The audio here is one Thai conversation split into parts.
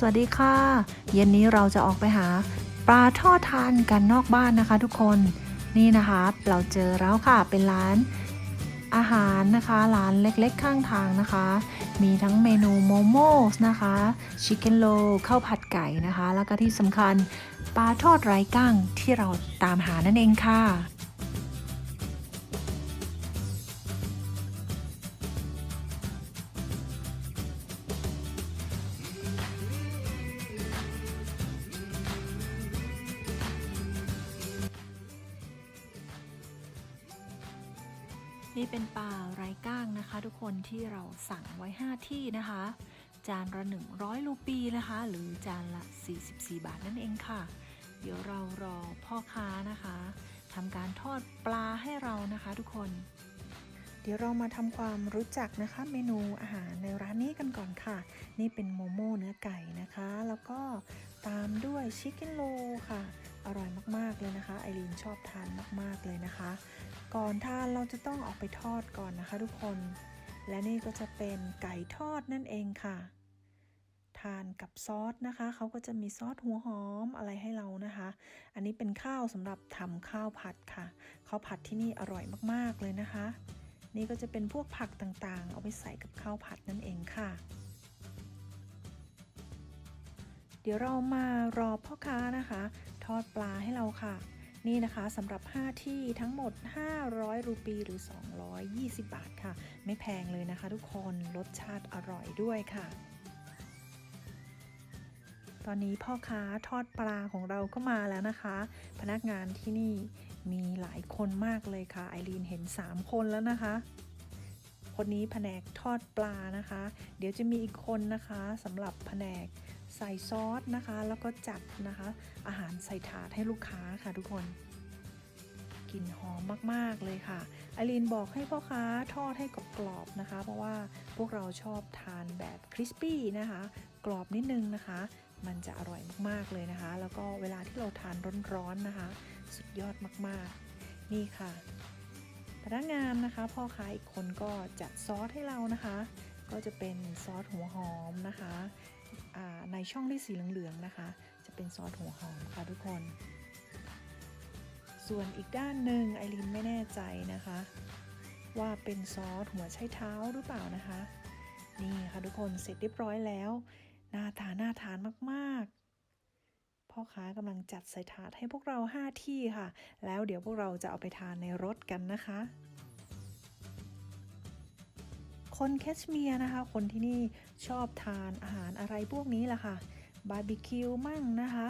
สวัสดีค่ะ เย็นนี้เราจะออกไปหาปลาทอดทานกันนอกบ้านนะคะ ทุกคนนี่นะคะเราเจอแล้วค่ะเป็นร้านอาหารนะคะร้านเล็กๆข้างทางนะคะ มีทั้งเมนูโมโมสนะคะชิคเก้นโลข้าวผัดไก่นะคะ แล้วก็ที่สำคัญปลาทอดไร้ก้างที่เราตามหานั่นเองค่ะ นี่เป็นปลาไร้ก้างนะคะ ทุกคนที่เราสั่งไว้ 5 ที่นะคะ จานละ 100 รูปีนะคะ หรือจานละ 44 บาทนั่นเองค่ะ เดี๋ยวเรารอพ่อค้านะคะทำการทอดปลาให้เรานะคะทุกคน เดี๋ยวเรามาทำความรู้จักนะคะ เมนูอาหารในร้านนี้กันก่อนค่ะ นี่เป็นโมโม่เนื้อไก่นะคะ แล้วก็ตามด้วยชิคเก้นโลค่ะ นะคะไอรีนชอบทานมากๆเลยนะคะ ก่อนทานเราจะต้องออกไปทอดก่อนนะคะทุกคน และนี่ก็จะเป็นไก่ทอดนั่นเองค่ะ ทานกับซอสนะคะเขาก็จะมีซอสหัวหอมอะไรให้เรานะคะ อันนี้เป็นข้าวสำหรับทำข้าวผัดค่ะข้าวผัดที่นี่อร่อยมากๆเลยนะคะ นี่ก็จะเป็นพวกผักต่างๆ เอาไปใส่กับข้าวผัดนั่นเองค่ะเดี๋ยวเรามารอพ่อค้านะคะ ทอดปลาให้เราค่ะ นี่นะคะสำหรับ 5 ที่ทั้งหมด 500 รูปีหรือ 220 บาทค่ะ ไม่แพงเลยนะคะทุกคนรสชาติอร่อยด้วยค่ะตอนนี้พ่อค้าทอดปลาของเราก็มาแล้วนะคะ พนักงานที่นี่มีหลายคนมากเลยค่ะไอรีนเห็น 3 คนแล้วนะคะ คนนี้แผนกทอดปลานะคะ เดี๋ยวจะมีอีกคนนะคะสำหรับแผนกใส่ซอสนะคะ แล้วก็จัดนะคะ อาหารใส่ถาดให้ลูกค้าค่ะทุกคนกลิ่นหอมมาก ๆ เลยค่ะไอรีนบอกให้พ่อค้าทอดให้กรอบๆนะคะ เพราะว่าพวกเราชอบทานแบบคริสปี้นะคะ กรอบนิดนึงนะคะ มันจะอร่อยมากๆเลยนะคะ แล้วก็เวลาที่เราทานร้อนๆนะคะ สุดยอดมากๆ นี่ค่ะ นักงานนะคะพ่อค้าอีกคนก็จัดซอสให้เรานะคะ ก็จะเป็นซอสหัวหอมนะคะในช่องที่สีเหลืองๆนะคะ จะเป็นซอสหัวหอมค่ะทุกคน ส่วนอีกด้านหนึ่งไอรินไม่แน่ใจนะคะ ว่าเป็นซอสหัวไชเท้าหรือเปล่านะคะ นี่ค่ะทุกคนเสร็จเรียบร้อยแล้วน่าทานน่าทานมากๆ พ่อค้ากำลังจัดใส่ถาดให้พวกเรา 5 ที่ค่ะ แล้วเดี๋ยวพวกเราจะเอาไปทานในรถกันนะคะ คนแคชเมียร์นะคะ คนที่นี่ชอบทานอาหารอะไรพวกนี้แหละค่ะ บาร์บีคิวมั่งนะคะ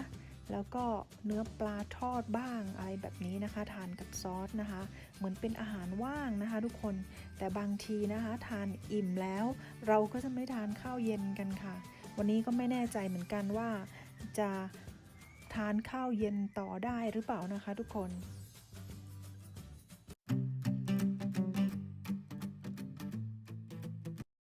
แล้วก็เนื้อปลาทอดบ้างอะไรแบบนี้นะคะ ทานกับซอสนะคะ เหมือนเป็นอาหารว่างนะคะ ทุกคน แต่บางทีนะคะ ทานอิ่มแล้ว เราก็จะไม่ทานข้าวเย็นกันค่ะ วันนี้ก็ไม่แน่ใจเหมือนกันว่าจะ ทานข้าวเย็นต่อได้หรือเปล่านะคะทุกคน